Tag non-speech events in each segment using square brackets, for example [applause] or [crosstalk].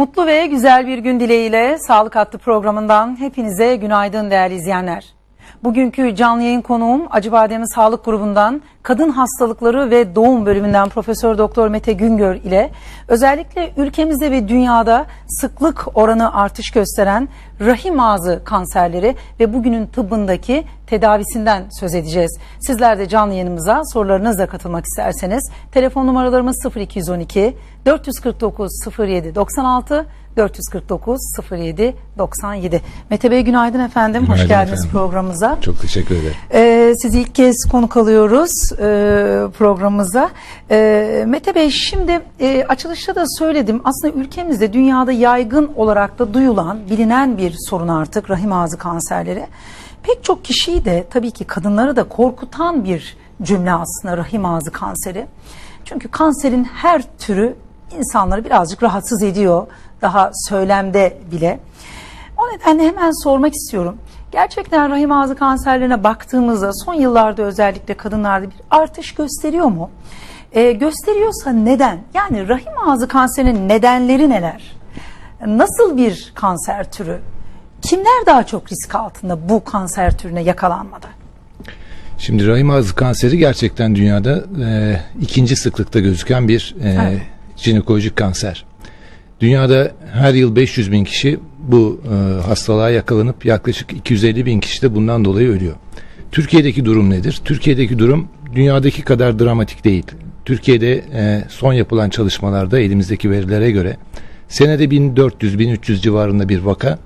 Mutlu ve güzel bir gün dileğiyle Sağlık Hattı programından hepinize günaydın değerli izleyenler. Bugünkü canlı yayın konuğum Acıbadem Sağlık Grubu'ndan Kadın Hastalıkları ve Doğum bölümünden Profesör Doktor Mete Güngör ile özellikle ülkemizde ve dünyada sıklık oranı artış gösteren rahim ağzı kanserleri ve bugünün tıbbındaki tedavisinden söz edeceğiz. Sizler de canlı yayınımıza sorularınızla katılmak isterseniz telefon numaralarımız 0212 449 07 96 449 07 97. Mete Bey günaydın efendim. Günaydın Hoş geldiniz efendim. programımıza. Çok teşekkür ederim. Ee, sizi ilk kez konuk alıyoruz e, programımıza. E, Mete Bey şimdi e, açılışta da söyledim. Aslında ülkemizde dünyada yaygın olarak da duyulan, bilinen bir sorun artık rahim ağzı kanserleri. Pek çok kişiyi de tabii ki kadınları da korkutan bir cümle aslında rahim ağzı kanseri. Çünkü kanserin her türü insanları birazcık rahatsız ediyor. Daha söylemde bile. O nedenle hemen sormak istiyorum. Gerçekten rahim ağzı kanserlerine baktığımızda son yıllarda özellikle kadınlarda bir artış gösteriyor mu? Ee, gösteriyorsa neden? Yani rahim ağzı kanserinin nedenleri neler? Nasıl bir kanser türü? Kimler daha çok risk altında bu kanser türüne yakalanmada? Şimdi rahim ağzı kanseri gerçekten dünyada e, ikinci sıklıkta gözüken bir e, Evet. jinekolojik kanser. Dünyada her yıl 500 bin kişi bu e, hastalığa yakalanıp yaklaşık 250 bin kişi de bundan dolayı ölüyor. Türkiye'deki durum nedir? Türkiye'deki durum dünyadaki kadar dramatik değil. Türkiye'de e, son yapılan çalışmalarda elimizdeki verilere göre senede 1400-1300 civarında bir vaka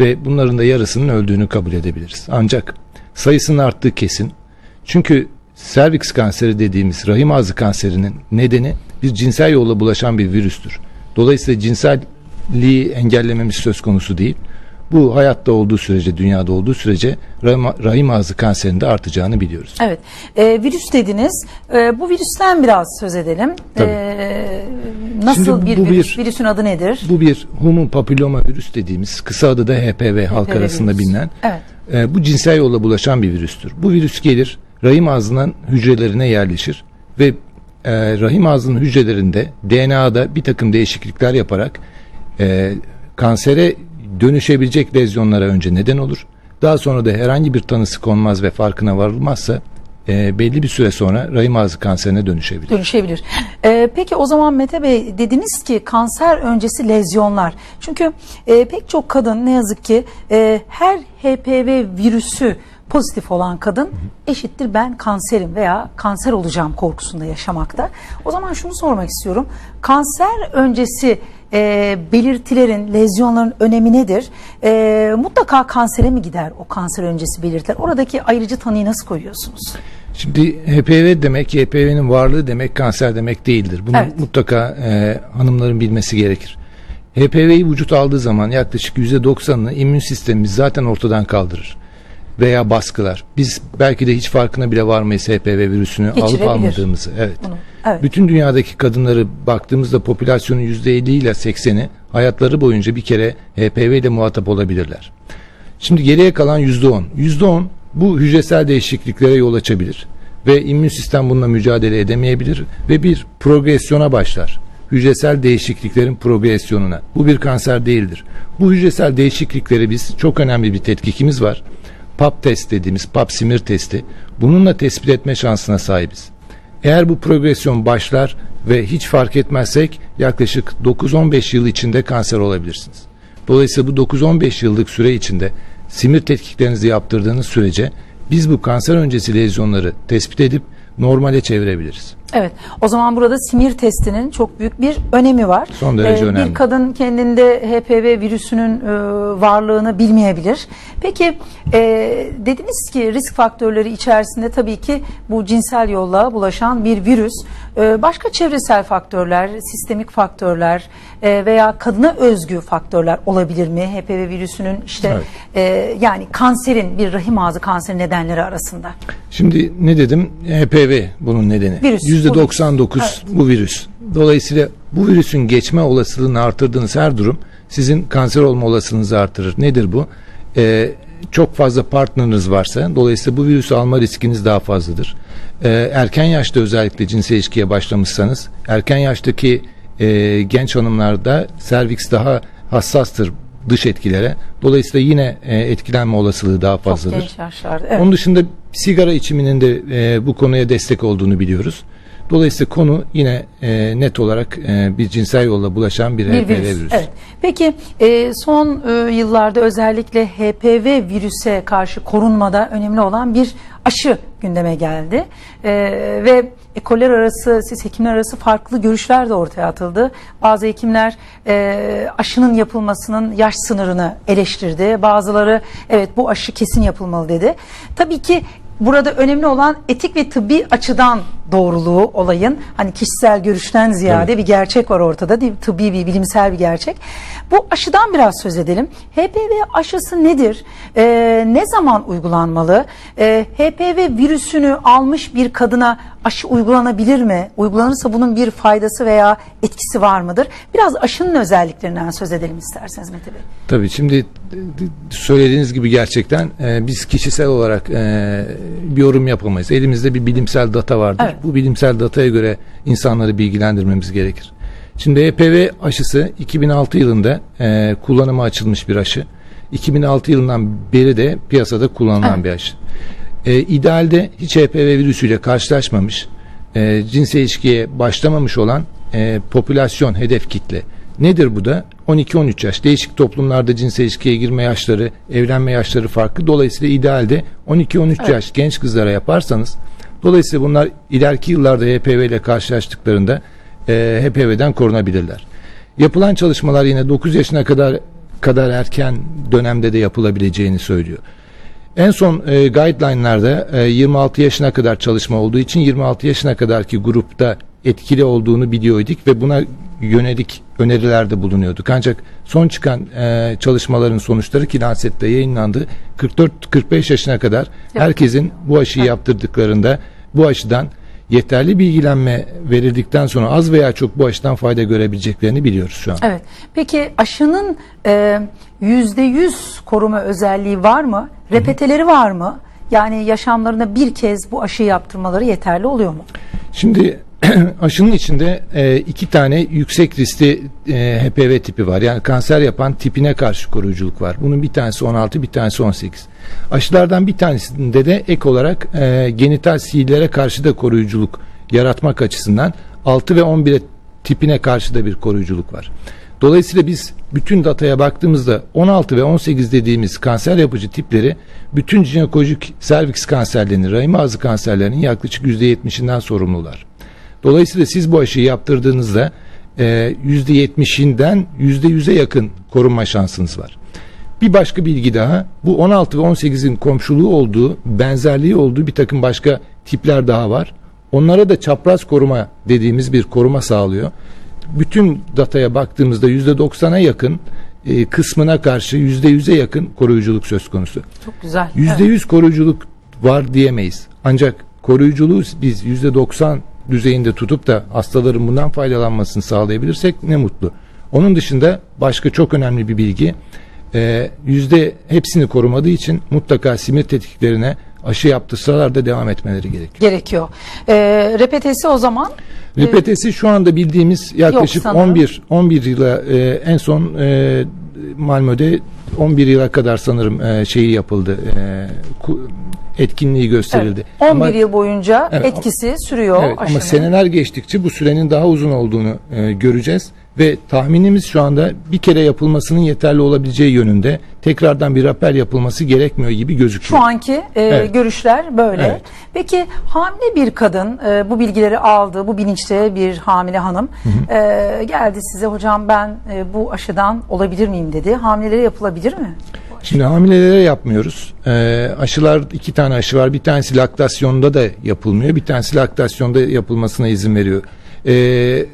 ve bunların da yarısının öldüğünü kabul edebiliriz. Ancak sayısının arttığı kesin. Çünkü serviks kanseri dediğimiz rahim ağzı kanserinin nedeni bir cinsel yolla bulaşan bir virüstür. Dolayısıyla cinselliği engellememiz söz konusu değil. Bu hayatta olduğu sürece, dünyada olduğu sürece rahim, ağzı kanserinde artacağını biliyoruz. Evet, e, virüs dediniz. E, bu virüsten biraz söz edelim. Tabii. E, nasıl Şimdi bir bu virüs? bir- Virüsün adı nedir? Bu bir human papilloma virüs dediğimiz kısa adı da HPV halk HPV arasında virüs. bilinen Evet. e, bu cinsel yolla bulaşan bir virüstür. Bu virüs gelir rahim ağzının hücrelerine yerleşir ve e, rahim ağzının hücrelerinde DNA'da bir takım değişiklikler yaparak e, kansere dönüşebilecek lezyonlara önce neden olur. Daha sonra da herhangi bir tanısı konmaz ve farkına varılmazsa e, belli bir süre sonra rahim ağzı kanserine dönüşebilir. dönüşebilir. Ee, peki o zaman Mete Bey dediniz ki kanser öncesi lezyonlar. Çünkü e, pek çok kadın ne yazık ki e, her HPV virüsü pozitif olan kadın eşittir ben kanserim veya kanser olacağım korkusunda yaşamakta. O zaman şunu sormak istiyorum. Kanser öncesi e, belirtilerin, lezyonların önemi nedir? E, mutlaka kansere mi gider o kanser öncesi belirtiler? Oradaki ayrıcı tanıyı nasıl koyuyorsunuz? Şimdi HPV demek, HPV'nin varlığı demek kanser demek değildir. Bunu Evet. mutlaka e, hanımların bilmesi gerekir. HPV'yi vücut aldığı zaman yaklaşık %90'ını immün sistemimiz zaten ortadan kaldırır veya baskılar. Biz belki de hiç farkına bile varmayız HPV virüsünü alıp almadığımızı. Evet. Bunu, evet. Bütün dünyadaki kadınları baktığımızda popülasyonun %50 ile 80'i hayatları boyunca bir kere HPV ile muhatap olabilirler. Şimdi geriye kalan %10. %10 bu hücresel değişikliklere yol açabilir ve immün sistem bununla mücadele edemeyebilir ve bir progresyona başlar. Hücresel değişikliklerin progresyonuna. Bu bir kanser değildir. Bu hücresel değişiklikleri biz çok önemli bir tetkikimiz var. PAP test dediğimiz PAP simir testi. Bununla tespit etme şansına sahibiz. Eğer bu progresyon başlar ve hiç fark etmezsek yaklaşık 9-15 yıl içinde kanser olabilirsiniz. Dolayısıyla bu 9-15 yıllık süre içinde simir tetkiklerinizi yaptırdığınız sürece biz bu kanser öncesi lezyonları tespit edip normale çevirebiliriz. Evet. O zaman burada simir testinin çok büyük bir önemi var. Son derece Ee, önemli. Bir kadın kendinde HPV virüsünün e, varlığını bilmeyebilir. Peki e, dediniz ki risk faktörleri içerisinde tabii ki bu cinsel yolla bulaşan bir virüs. E, başka çevresel faktörler, sistemik faktörler e, veya kadına özgü faktörler olabilir mi? HPV virüsünün işte Evet. e, yani kanserin bir rahim ağzı kanseri nedenleri arasında. Şimdi ne dedim? HPV bunun nedeni. Virüs, %99 Evet. bu virüs. Dolayısıyla bu virüsün geçme olasılığını artırdığınız her durum sizin kanser olma olasılığınızı artırır. Nedir bu? Ee, çok fazla partneriniz varsa dolayısıyla bu virüsü alma riskiniz daha fazladır. Ee, erken yaşta özellikle cinsel ilişkiye başlamışsanız erken yaştaki e, genç hanımlarda serviks daha hassastır dış etkilere. Dolayısıyla yine e, etkilenme olasılığı daha Çok fazladır. genç yaşlarda. Evet. Onun dışında sigara içiminin de e, bu konuya destek olduğunu biliyoruz. Dolayısıyla konu yine e, net olarak e, bir cinsel yolla bulaşan bir, bir HPV virüs. virüsü. Evet. Peki e, son e, yıllarda özellikle HPV virüse karşı korunmada önemli olan bir aşı gündeme geldi. E, ve ekoller arası, siz hekimler arası farklı görüşler de ortaya atıldı. Bazı hekimler e, aşının yapılmasının yaş sınırını eleştirdi. Bazıları evet bu aşı kesin yapılmalı dedi. Tabii ki Burada önemli olan etik ve tıbbi açıdan doğruluğu olayın hani kişisel görüşten ziyade Evet. bir gerçek var ortada değil mi? tıbbi bir bilimsel bir gerçek. Bu aşıdan biraz söz edelim. HPV aşısı nedir? Ee, ne zaman uygulanmalı? Ee, HPV virüsünü almış bir kadına aşı uygulanabilir mi? Uygulanırsa bunun bir faydası veya etkisi var mıdır? Biraz aşının özelliklerinden söz edelim isterseniz Mete Bey. Tabii şimdi söylediğiniz gibi gerçekten e, biz kişisel olarak e, bir yorum yapamayız. Elimizde bir bilimsel data vardır. Evet. Bu bilimsel dataya göre insanları bilgilendirmemiz gerekir. Şimdi HPV aşısı 2006 yılında e, kullanıma açılmış bir aşı. 2006 yılından beri de piyasada kullanılan Evet. bir aşı. E, idealde hiç HPV virüsüyle karşılaşmamış, e, cinsel ilişkiye başlamamış olan e, popülasyon hedef kitle. Nedir bu da? 12-13 yaş. Değişik toplumlarda cinsel ilişkiye girme yaşları, evlenme yaşları farklı. Dolayısıyla idealde 12-13 Evet. yaş genç kızlara yaparsanız dolayısıyla bunlar ileriki yıllarda HPV ile karşılaştıklarında e, HPV'den korunabilirler. Yapılan çalışmalar yine 9 yaşına kadar kadar erken dönemde de yapılabileceğini söylüyor. En son e, guideline'larda e, 26 yaşına kadar çalışma olduğu için 26 yaşına kadarki grupta etkili olduğunu biliyorduk ve buna yönelik önerilerde bulunuyorduk. Ancak son çıkan e, çalışmaların sonuçları ki Lancet'te yayınlandı. 44-45 yaşına kadar herkesin bu aşıyı yaptırdıklarında bu aşıdan yeterli bilgilenme verildikten sonra az veya çok bu aşıdan fayda görebileceklerini biliyoruz şu an. Evet. Peki aşının e, yüzde yüz koruma özelliği var mı? Repeteleri var mı? Yani yaşamlarında bir kez bu aşıyı yaptırmaları yeterli oluyor mu? Şimdi [clears throat] aşının içinde e, iki tane yüksek riskli e, HPV tipi var. Yani kanser yapan tipine karşı koruyuculuk var. Bunun bir tanesi 16, bir tanesi 18. Aşılardan bir tanesinde de ek olarak e, genital sihirlere karşı da koruyuculuk yaratmak açısından 6 ve 11 tipine karşı da bir koruyuculuk var. Dolayısıyla biz bütün dataya baktığımızda 16 ve 18 dediğimiz kanser yapıcı tipleri bütün jinekolojik serviks kanserlerinin, rahim ağzı kanserlerinin yaklaşık %70'inden sorumlular. Dolayısıyla siz bu aşıyı yaptırdığınızda e, %70'inden %100'e yakın korunma şansınız var. Bir başka bilgi daha bu 16 ve 18'in komşuluğu olduğu benzerliği olduğu bir takım başka tipler daha var. Onlara da çapraz koruma dediğimiz bir koruma sağlıyor. Bütün dataya baktığımızda %90'a yakın e, kısmına karşı %100'e yakın koruyuculuk söz konusu. Çok güzel. Yüzde Evet. yüz koruyuculuk var diyemeyiz. Ancak koruyuculuğu biz yüzde doksan düzeyinde tutup da hastaların bundan faydalanmasını sağlayabilirsek ne mutlu. Onun dışında başka çok önemli bir bilgi e, yüzde hepsini korumadığı için mutlaka simir tetiklerine aşı yaptırsalar da devam etmeleri gerekiyor. Gerekiyor. E, repetesi o zaman Repetesi şu anda bildiğimiz yaklaşık sanırım. 11 11 yıla e, en son e, Malmö'de 11 yıla kadar sanırım e, şeyi yapıldı. E, etkinliği gösterildi. evet, 11 Ama- yıl boyunca Evet, etkisi sürüyor Evet, aşının. ama seneler geçtikçe bu sürenin daha uzun olduğunu e, göreceğiz ve tahminimiz şu anda bir kere yapılmasının yeterli olabileceği yönünde tekrardan bir rapel yapılması gerekmiyor gibi gözüküyor. Şu anki e, Evet. görüşler böyle. Evet. Peki hamile bir kadın e, bu bilgileri aldı, bu bilinçte bir hamile hanım e, geldi size hocam ben e, bu aşıdan olabilir miyim dedi. Hamilelere yapılabilir mi? Şimdi hamilelere yapmıyoruz. Ee, aşılar iki tane aşı var. Bir tanesi laktasyonda da yapılmıyor. Bir tanesi laktasyonda yapılmasına izin veriyor. Ee,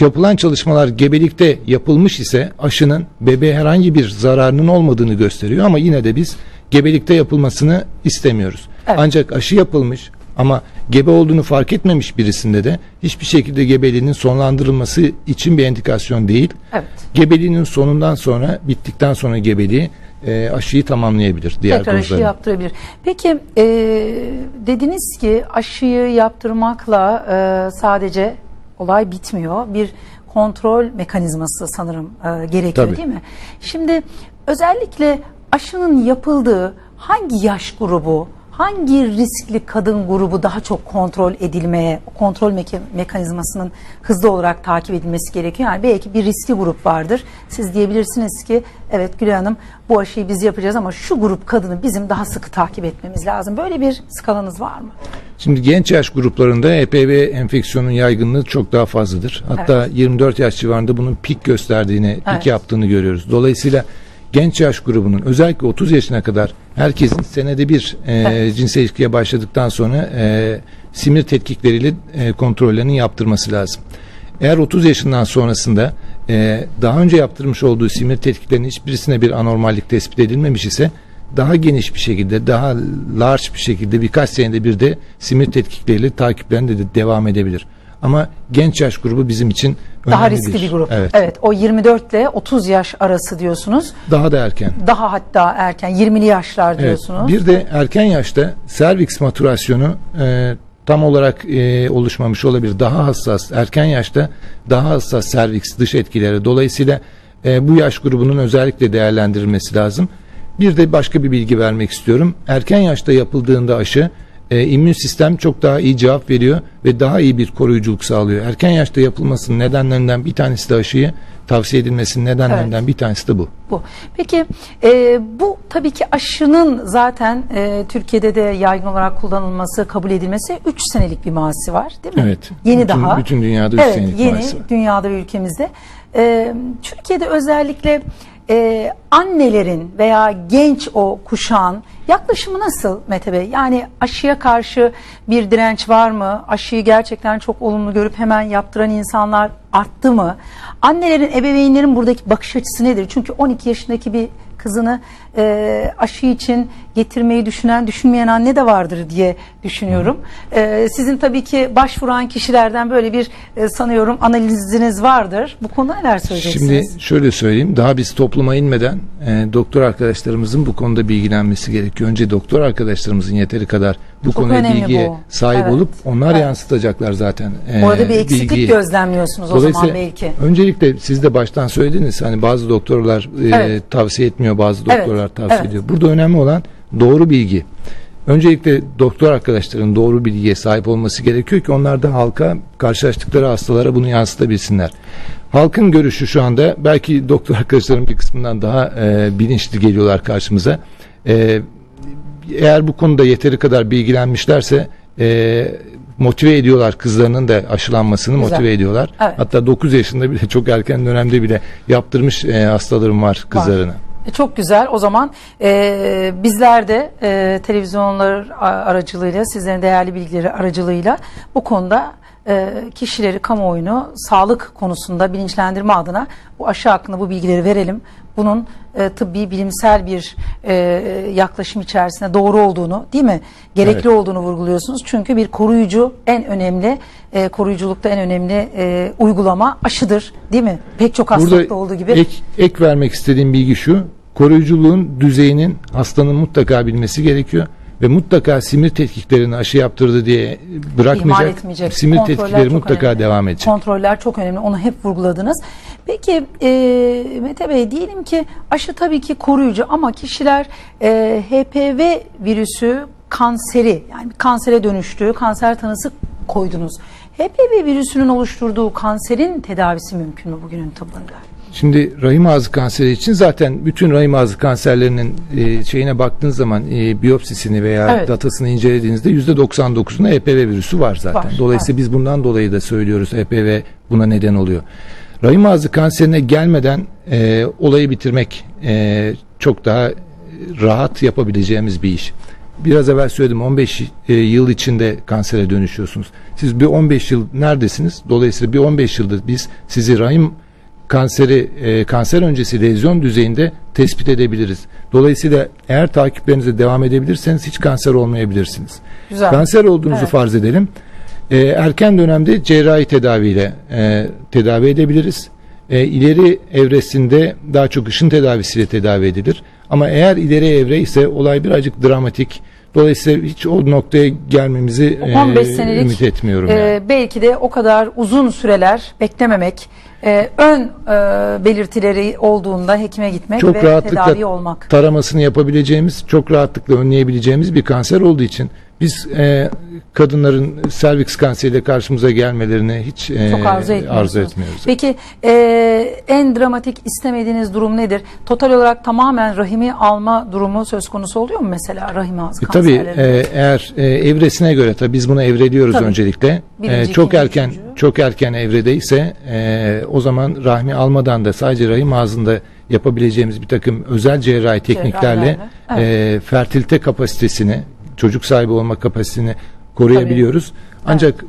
yapılan çalışmalar gebelikte yapılmış ise aşının bebeğe herhangi bir zararının olmadığını gösteriyor ama yine de biz gebelikte yapılmasını istemiyoruz. Evet. Ancak aşı yapılmış ama gebe olduğunu fark etmemiş birisinde de hiçbir şekilde gebeliğinin sonlandırılması için bir endikasyon değil Evet. gebeliğinin sonundan sonra bittikten sonra gebeliği e, aşıyı tamamlayabilir diğer Tekrar aşı dozları. yaptırabilir. Peki e, dediniz ki aşıyı yaptırmakla e, sadece olay bitmiyor. Bir kontrol mekanizması sanırım e, gerekiyor Tabii. değil mi? Şimdi özellikle aşının yapıldığı hangi yaş grubu, hangi riskli kadın grubu daha çok kontrol edilmeye, kontrol meka- mekanizmasının hızlı olarak takip edilmesi gerekiyor. Yani belki bir riskli grup vardır. Siz diyebilirsiniz ki evet Gülay Hanım bu aşıyı biz yapacağız ama şu grup kadını bizim daha sıkı takip etmemiz lazım. Böyle bir skalanız var mı? Şimdi genç yaş gruplarında HPV enfeksiyonun yaygınlığı çok daha fazladır. Hatta 24 yaş civarında bunun pik gösterdiğini, pik Evet. yaptığını görüyoruz. Dolayısıyla genç yaş grubunun özellikle 30 yaşına kadar herkesin senede bir e, cinsel ilişkiye başladıktan sonra e, simir tetkikleriyle e, kontrollerini yaptırması lazım. Eğer 30 yaşından sonrasında e, daha önce yaptırmış olduğu simir tetkiklerinin hiçbirisine bir anormallik tespit edilmemiş ise daha geniş bir şekilde, daha large bir şekilde birkaç senede bir de simir tetkikleriyle takiplerinde de devam edebilir. Ama genç yaş grubu bizim için Daha riskli bir grup. Evet. o 24 ile 30 yaş arası diyorsunuz. Daha da erken. Daha hatta erken 20'li yaşlar Evet. diyorsunuz. Bir de erken yaşta serviks maturasyonu e, tam olarak e, oluşmamış olabilir. Daha hassas, erken yaşta daha hassas serviks dış etkileri. Dolayısıyla e, bu yaş grubunun özellikle değerlendirilmesi lazım. Bir de başka bir bilgi vermek istiyorum. Erken yaşta yapıldığında aşı e, immün sistem çok daha iyi cevap veriyor ve daha iyi bir koruyuculuk sağlıyor. Erken yaşta yapılmasının nedenlerinden bir tanesi de aşıyı tavsiye edilmesinin nedenlerinden bir tanesi de bu. bu. Peki e, bu tabii ki aşının zaten e, Türkiye'de de yaygın olarak kullanılması, kabul edilmesi 3 senelik bir mazisi var değil mi? Evet. Yeni Bütün- daha. bütün dünyada üç evet, senelik yeni mazisi var. dünyada ve ülkemizde. E, Türkiye'de özellikle e, annelerin veya genç o kuşağın yaklaşımı nasıl Mete Bey? Yani aşıya karşı bir direnç var mı? Aşıyı gerçekten çok olumlu görüp hemen yaptıran insanlar arttı mı? Annelerin, ebeveynlerin buradaki bakış açısı nedir? Çünkü 12 yaşındaki bir kızını e, aşı için getirmeyi düşünen, düşünmeyen anne de vardır diye düşünüyorum. E, sizin tabii ki başvuran kişilerden böyle bir e, sanıyorum analiziniz vardır. Bu konuda neler söyleyeceksiniz? Şimdi şöyle söyleyeyim. Daha biz topluma inmeden e, doktor arkadaşlarımızın bu konuda bilgilenmesi gerekiyor. Önce doktor arkadaşlarımızın yeteri kadar bu Çok konuya bilgiye bu. sahip Evet. olup onlar Evet. yansıtacaklar zaten. e, Orada bir eksiklik bilgiyi. gözlemliyorsunuz o zaman belki. öncelikle siz de baştan söylediniz hani bazı doktorlar e, Evet. tavsiye etmiyor bazı Evet, doktorlar tavsiye evet. ediyor. Burada önemli olan doğru bilgi. Öncelikle doktor arkadaşların doğru bilgiye sahip olması gerekiyor ki onlar da halka karşılaştıkları hastalara bunu yansıtabilsinler. Halkın görüşü şu anda belki doktor arkadaşların bir kısmından daha e, bilinçli geliyorlar karşımıza. E, eğer bu konuda yeteri kadar bilgilenmişlerse e, motive ediyorlar kızlarının da aşılanmasını Güzel. motive ediyorlar. Evet. Hatta 9 yaşında bile çok erken dönemde bile yaptırmış e, hastalarım var kızlarına. E, Çok güzel. O zaman e, bizler de e, televizyonlar aracılığıyla, sizlerin değerli bilgileri aracılığıyla bu konuda e, kişileri, kamuoyunu sağlık konusunda bilinçlendirme adına bu aşı hakkında bu bilgileri verelim. Bunun e, tıbbi, bilimsel bir e, yaklaşım içerisinde doğru olduğunu, değil mi? Gerekli Evet. olduğunu vurguluyorsunuz. Çünkü bir koruyucu en önemli, e, koruyuculukta en önemli e, uygulama aşıdır, değil mi? Pek çok hastalıkta olduğu gibi. Ek, ek vermek istediğim bilgi şu. Koruyuculuğun düzeyinin hastanın mutlaka bilmesi gerekiyor ve mutlaka simir tetkiklerini aşı yaptırdı diye ihmal bırakmayacak. etmeyecek. Simir Kontroller tetkikleri mutlaka önemli. devam edecek. Kontroller çok önemli. Onu hep vurguladınız. Peki e, Mete Bey diyelim ki aşı tabii ki koruyucu ama kişiler e, HPV virüsü kanseri yani kansere dönüştüğü kanser tanısı koydunuz. HPV virüsünün oluşturduğu kanserin tedavisi mümkün mü bugünün tıbbında? Şimdi rahim ağzı kanseri için zaten bütün rahim ağzı kanserlerinin e, şeyine baktığınız zaman e, biyopsisini veya Evet. datasını incelediğinizde %99'unda HPV virüsü var zaten. Var, Dolayısıyla biz bundan dolayı da söylüyoruz HPV buna neden oluyor. Rahim ağzı kanserine gelmeden e, olayı bitirmek e, çok daha rahat yapabileceğimiz bir iş. Biraz evvel söyledim 15 e, yıl içinde kansere dönüşüyorsunuz. Siz bir 15 yıl neredesiniz? Dolayısıyla bir 15 yıldır biz sizi rahim kanseri e, kanser öncesi lezyon düzeyinde tespit edebiliriz. Dolayısıyla eğer takiplerinize devam edebilirseniz hiç kanser olmayabilirsiniz. Güzel. Kanser olduğunuzu Evet. farz edelim. E, erken dönemde cerrahi tedaviyle e, tedavi edebiliriz. E, ileri evresinde daha çok ışın tedavisiyle tedavi edilir. Ama eğer ileri evre ise olay birazcık dramatik. Dolayısıyla hiç o noktaya gelmemizi e, 15 senelik ümit etmiyorum. e, yani. belki de o kadar uzun süreler beklememek e, ön e, belirtileri olduğunda hekime gitmek çok ve rahatlıkla tedavi olmak. taramasını yapabileceğimiz, çok rahatlıkla önleyebileceğimiz bir kanser olduğu için biz e, kadınların serviks kanseriyle karşımıza gelmelerini hiç e, Çok arzu etmiyorsunuz. arzu etmiyoruz. Peki e, en dramatik istemediğiniz durum nedir? Total olarak tamamen rahimi alma durumu söz konusu oluyor mu mesela rahim ağzı E, tabii e, eğer e, evresine göre tabii biz bunu evreliyoruz Tabii. öncelikle. Birinci, E, çok ikinci, erken üçüncü. çok erken evredeyse e, o zaman rahmi almadan da sadece rahim ağzında yapabileceğimiz bir takım özel cerrahi tekniklerle Cerrahilerle, e, fertilite kapasitesini, çocuk sahibi olma kapasitesini koruyabiliyoruz. Ancak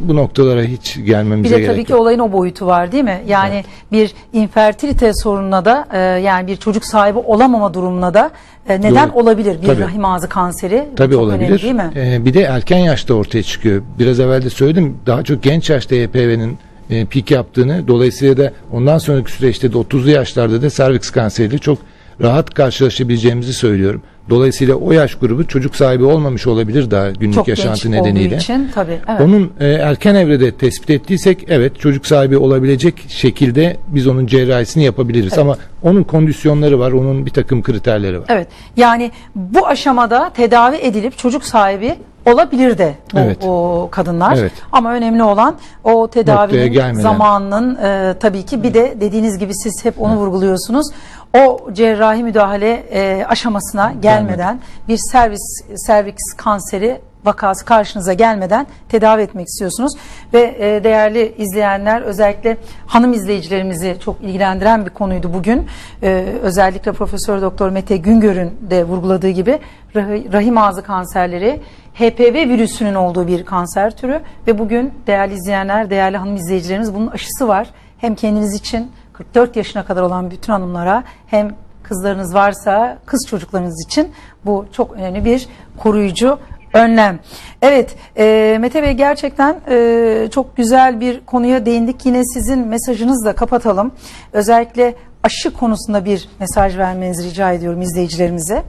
bu noktalara hiç Bir gelmemize de gerek tabii yok. ki olayın o boyutu var değil mi? Yani bir infertilite sorununa da e, yani bir çocuk sahibi olamama durumuna da e, neden Doğru. olabilir bir Tabii. rahim ağzı kanseri? Tabii çok olabilir. önemli değil mi? Ee, bir de erken yaşta ortaya çıkıyor. Biraz evvel de söyledim. Daha çok genç yaşta HPV'nin e, pik yaptığını, dolayısıyla da ondan sonraki süreçte de 30'lu yaşlarda da serviks kanseriyle çok rahat karşılaşabileceğimizi söylüyorum. Dolayısıyla o yaş grubu çocuk sahibi olmamış olabilir daha günlük Çok yaşantı genç nedeniyle. için tabii. Evet. Onun e, erken evrede tespit ettiysek evet çocuk sahibi olabilecek şekilde biz onun cerrahisini yapabiliriz. Ama onun kondisyonları var, onun bir takım kriterleri var. Evet. Yani bu aşamada tedavi edilip çocuk sahibi olabilir de bu, Evet. bu kadınlar. Evet. Ama önemli olan o tedavinin zamanının e, tabii ki bir de dediğiniz gibi siz hep onu vurguluyorsunuz. O cerrahi müdahale e, aşamasına gelmeden bir servis serviks kanseri vakası karşınıza gelmeden tedavi etmek istiyorsunuz ve e, değerli izleyenler özellikle hanım izleyicilerimizi çok ilgilendiren bir konuydu bugün. E, özellikle Profesör Doktor Mete Güngör'ün de vurguladığı gibi rah- rahim ağzı kanserleri HPV virüsünün olduğu bir kanser türü ve bugün değerli izleyenler, değerli hanım izleyicilerimiz bunun aşısı var. Hem kendiniz için 44 yaşına kadar olan bütün hanımlara hem kızlarınız varsa kız çocuklarınız için bu çok önemli bir koruyucu önlem. Evet e, Mete Bey gerçekten e, çok güzel bir konuya değindik. Yine sizin mesajınızla kapatalım. Özellikle aşı konusunda bir mesaj vermenizi rica ediyorum izleyicilerimize.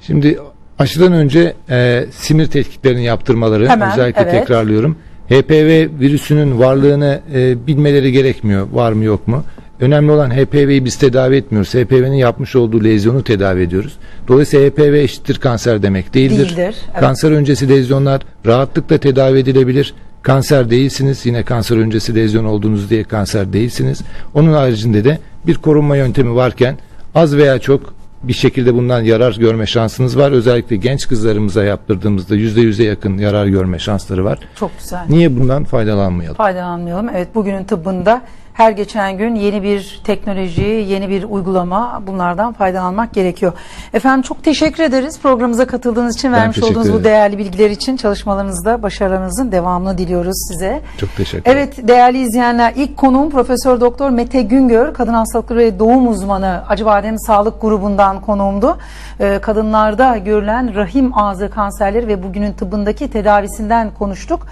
Şimdi aşıdan önce e, simir tetkiklerini yaptırmaları Hemen, özellikle evet. tekrarlıyorum. HPV virüsünün varlığını e, bilmeleri gerekmiyor. Var mı yok mu? Önemli olan HPV'yi biz tedavi etmiyoruz. HPV'nin yapmış olduğu lezyonu tedavi ediyoruz. Dolayısıyla HPV eşittir kanser demek değildir. Değildir, evet. Kanser öncesi lezyonlar rahatlıkla tedavi edilebilir. Kanser değilsiniz. Yine kanser öncesi lezyon olduğunuz diye kanser değilsiniz. Onun haricinde de bir korunma yöntemi varken az veya çok bir şekilde bundan yarar görme şansınız var. Özellikle genç kızlarımıza yaptırdığımızda yüzde yüze yakın yarar görme şansları var. Çok güzel. Niye bundan faydalanmayalım? faydalanmayalım. Evet bugünün tıbbında her geçen gün yeni bir teknoloji, yeni bir uygulama bunlardan faydalanmak gerekiyor. Efendim çok teşekkür ederiz programımıza katıldığınız için, vermiş olduğunuz bu ederim. değerli bilgiler için çalışmalarınızda başarılarınızın devamını diliyoruz size. Çok teşekkür ederim. Evet değerli izleyenler ilk konuğum Profesör Doktor Mete Güngör, kadın hastalıkları ve doğum uzmanı Acıbadem Sağlık Grubu'ndan konuğumdu. Ee, kadınlarda görülen rahim ağzı kanserleri ve bugünün tıbbındaki tedavisinden konuştuk.